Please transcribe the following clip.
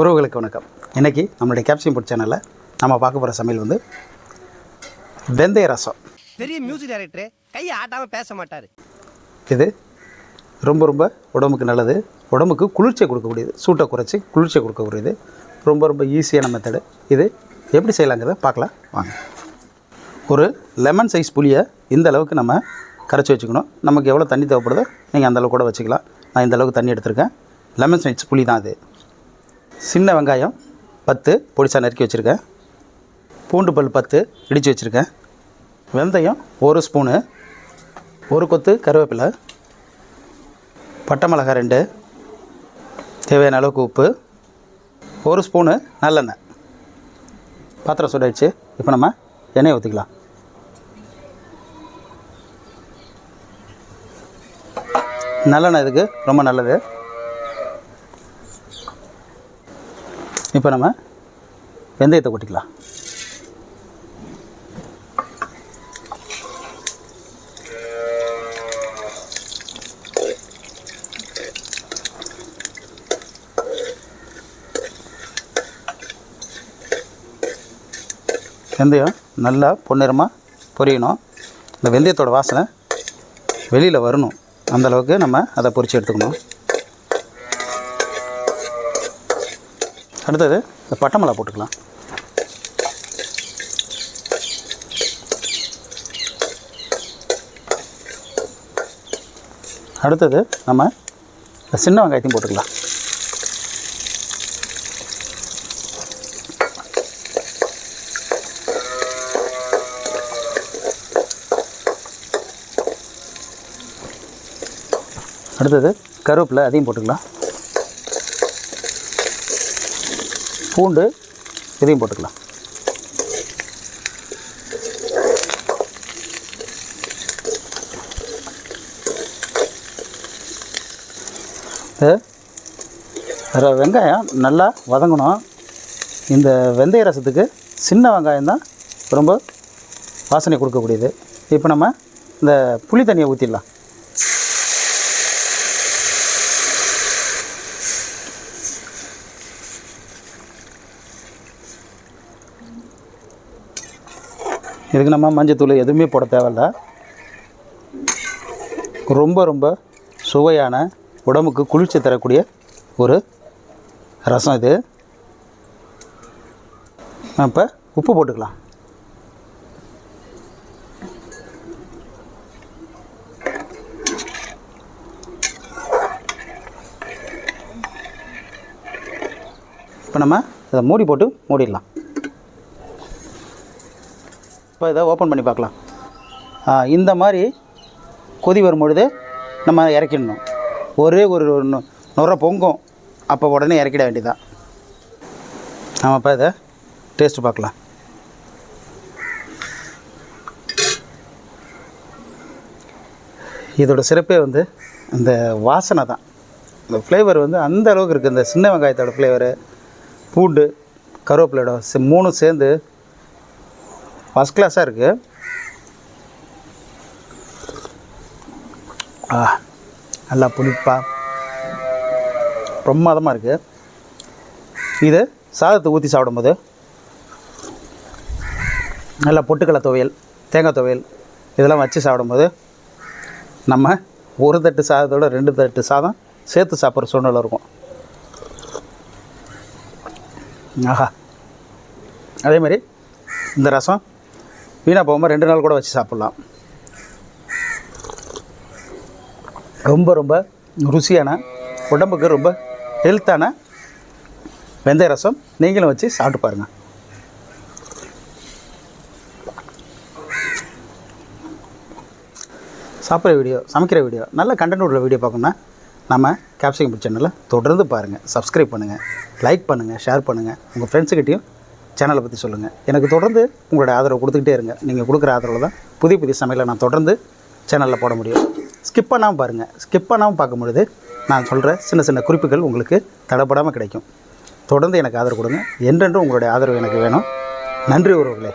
உறவுகளுக்கு வணக்கம். இன்றைக்கி நம்மளுடைய கேப்சியம் ஃபுட் சேனலில் நம்ம பார்க்க போகிற சமையல் வந்து வெந்தய ரசம். பெரிய மியூசிக் டைரக்டர் கையை ஆட்டாம பேச மாட்டாரு. இது ரொம்ப ரொம்ப உடம்புக்கு நல்லது. உடம்புக்கு குளிர்ச்சியை கொடுக்கக்கூடியது. சூட்டை குறைச்சி குளிர்ச்சியை கொடுக்கக்கூடியது. ரொம்ப ரொம்ப ஈஸியான மெத்தடு இது எப்படி செய்யலாங்கிறத பார்க்கலாம். வாங்க. ஒரு லெமன் சைஸ் புளியை இந்த அளவுக்கு நம்ம கரைச்சி வச்சுக்கணும். நமக்கு எவ்வளோ தண்ணி தேவைப்படுதோ நீங்கள் அந்த அளவுக்கு கூட வச்சுக்கலாம். நான் இந்த அளவுக்கு தண்ணி எடுத்திருக்கேன். லெமன் சைஸ் புளி தான் அது சின்ன வெங்காயம் பத்து பொடிசா நறுக்கி வச்சுருக்கேன். பூண்டு பல் பத்து இடித்து வச்சுருக்கேன். வெந்தயம் ஒரு ஸ்பூனு. ஒரு கொத்து கருவேப்பிலை. பட்டை மிளகாய் ரெண்டு. தேவையான அளவுக்கு உப்பு. ஒரு ஸ்பூனு நல்லெண்ணெய். பாத்திரம் சுடாயிடுச்சு. இப்போ நம்ம எண்ணெயை ஊற்றிக்கலாம் நல்லெண்ணெய் இதுக்கு ரொம்ப நல்லது. இப்போ நம்ம வெந்தயத்தை கொட்டிக்கலாம். வெந்தயம் நல்லா பொன்னிறமாக பொரியணும். இந்த வெந்தயத்தோட வாசனை வெளியில் வரணும். அந்த அளவுக்கு நம்ம அதை பொறிச்சு எடுத்துக்கணும். அடுத்தது இந்த பட்டை போட்டுக்கலாம். அடுத்தது நம்ம சின்ன வெங்காயத்தையும் போட்டுக்கலாம். அடுத்தது கருவேப்பிலை அதையும் போட்டுக்கலாம். பூண்டு இதையும் போட்டுக்கலாம். இது வெங்காயம் நல்லா வதங்கணும். இந்த வெந்தய ரசத்துக்கு சின்ன வெங்காயம் தான் ரொம்ப வாசனை கொடுக்கக்கூடியது. இப்போ நம்ம இந்த புளி தண்ணியை ஊற்றிடலாம் இதுக்கு நம்ம மஞ்சத்தூள் எதுவுமே போட தேவையில்ல. ரொம்ப ரொம்ப சுவையான உடம்புக்கு குளிர்ச்சி தரக்கூடிய ஒரு ரசம் இது. இப்போ உப்பு போட்டுக்கலாம். இப்போ நம்ம இதை மூடி போட்டு மூடிடலாம். இப்போ இதை ஓப்பன் பண்ணி பார்க்கலாம். இந்த மாதிரி கொதி வரும்பொழுது நம்ம இறக்கிடணும். ஒரே ஒரு நு- நுர பொங்கும். அப்போ உடனே இறக்கிட வேண்டியதான் நம்ம இப்போ இதை டேஸ்ட் பார்க்கலாம். இதோட சிறப்பே வந்து இந்த வாசனை தான். இந்த ஃப்ளேவர் வந்து அந்த அளவுக்கு இருக்குது இந்த சின்ன வெங்காயத்தோட ஃப்ளேவரு பூண்டு கருவேப்பிலையோட மூணும் சேர்ந்து ஃபஸ்ட் கிளாஸாக இருக்குது ஆ நல்லா புளிப்பா பிரமாதமாக இருக்குது இது சாதத்தை ஊற்றி சாப்பிடும்போது நல்லா பொட்டுக்கடலை துவையல் தேங்காய் துவையல் இதெல்லாம் வச்சு சாப்பிடும்போது நம்ம ஒரு தட்டு சாதத்தோட ரெண்டு தட்டு சாதம் சேர்த்து சாப்பிட்ற சூழ்நிலை இருக்கும். ஆஹா. அதே மாதிரி இந்த ரசம் வீணாக போகாமல் ரெண்டு நாள் கூட வச்சு சாப்பிட்லாம். ரொம்ப ரொம்ப ருசியான உடம்புக்கு ரொம்ப ஹெல்த்தான வெந்தய ரசம் நீங்களும் வச்சு சாப்பிட்டு பாருங்கள் சாப்பிட்ற வீடியோ சமைக்கிற வீடியோ நல்ல கண்டென்ட் உள்ள வீடியோ பார்க்கணும்னா நம்ம கேப்சிகம் சேனலை தொடர்ந்து பாருங்கள் சப்ஸ்கிரைப் பண்ணுங்கள் லைக் பண்ணுங்கள் ஷேர் பண்ணுங்கள் உங்கள் ஃப்ரெண்ட்ஸுக்கிட்டையும் சேனலை பற்றி சொல்லுங்கள் எனக்கு தொடர்ந்து உங்களுடைய ஆதரவு கொடுத்துக்கிட்டே இருங்க. நீங்கள் கொடுக்குற ஆதரவு தான் புதிய புதிய சமையலை நான் தொடர்ந்து சேனலில் போட முடியும். ஸ்கிப் பண்ணாமல் பாருங்கள் ஸ்கிப் பண்ணாமல் பார்க்கும் பொழுது நான் சொல்கிற சின்ன சின்ன குறிப்புகள் உங்களுக்கு தடப்படாமல் கிடைக்கும். தொடர்ந்து எனக்கு ஆதரவு கொடுங்க. என்றென்றும் உங்களுடைய ஆதரவு எனக்கு வேணும். நன்றி உறவுகளே.